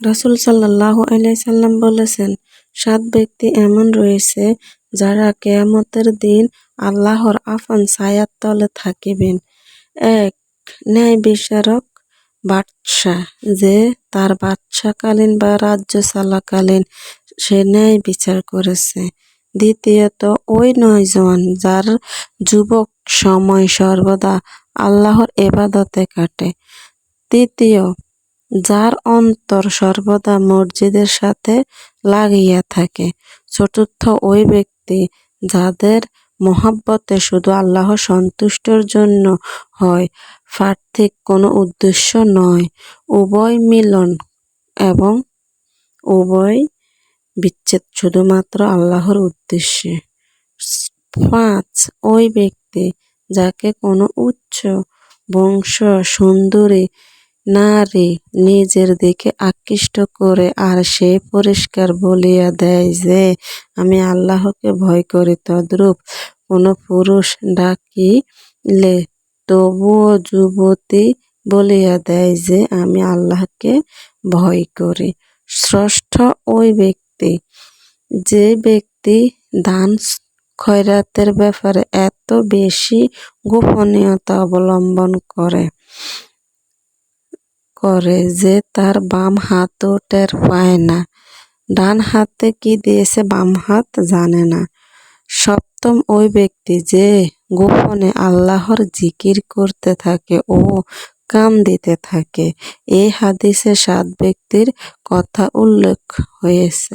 রাসূল সাল্লাল্লাহু আলাইহি সাল্লাম বলেছেন, সাত ব্যক্তি এমন রয়েছে যারা কেয়ামতের দিন আল্লাহর আফান ছায়ার তলে থাকিবেন। এক ন্যায় বিচারক বাদশাহ যে তার বাদশাকালীন বা রাজ্য চলাকালীন, সে ন্যায় বিচার করেছে। দ্বিতীয়ত, ওই নয়জন যার যুবক সময় সর্বদা আল্লাহর এবাদতে কাটে। তৃতীয় যার অন্তর সর্বদা মসজিদের সাথে লাগিয়া থাকে। চতুর্থ ওই ব্যক্তি যাদের মহাব্বতে শুধু আল্লাহ সন্তুষ্টর জন্য হয় পার্থিক কোনো উদ্দেশ্য নয়। উভয় মিলন এবং উভয় বিচ্ছেদ শুধুমাত্র আল্লাহর উদ্দেশ্যে। পাঁচ, ওই ব্যক্তি যাকে কোনো উচ্চ বংশ সুন্দরী নারী নিজের দিকে আকৃষ্ট করে আর সে পরিষ্কার বলিয়া দেয় যে, আমি আল্লাহকে ভয় করি তদ্রূপ কোনো পুরুষ ডাকিলে তবুও যুবতী বলিয়া দেয় যে, আমি আল্লাহকে ভয় করি। ষষ্ঠ ওই ব্যক্তি, যে ব্যক্তি দান খয়রাতের ব্যাপারে এত বেশি গোপনীয়তা অবলম্বন করে করে যে তার বাম হাতও টের পায় না। ডান হাতে কি দিয়েছে বাম হাত জানে না। সপ্তম ওই ব্যক্তি যে গোপনে আল্লাহর জিকির করতে থাকে ও কাম দিতে থাকে। এই হাদিসে সাত ব্যক্তির কথা উল্লেখ হয়েছে।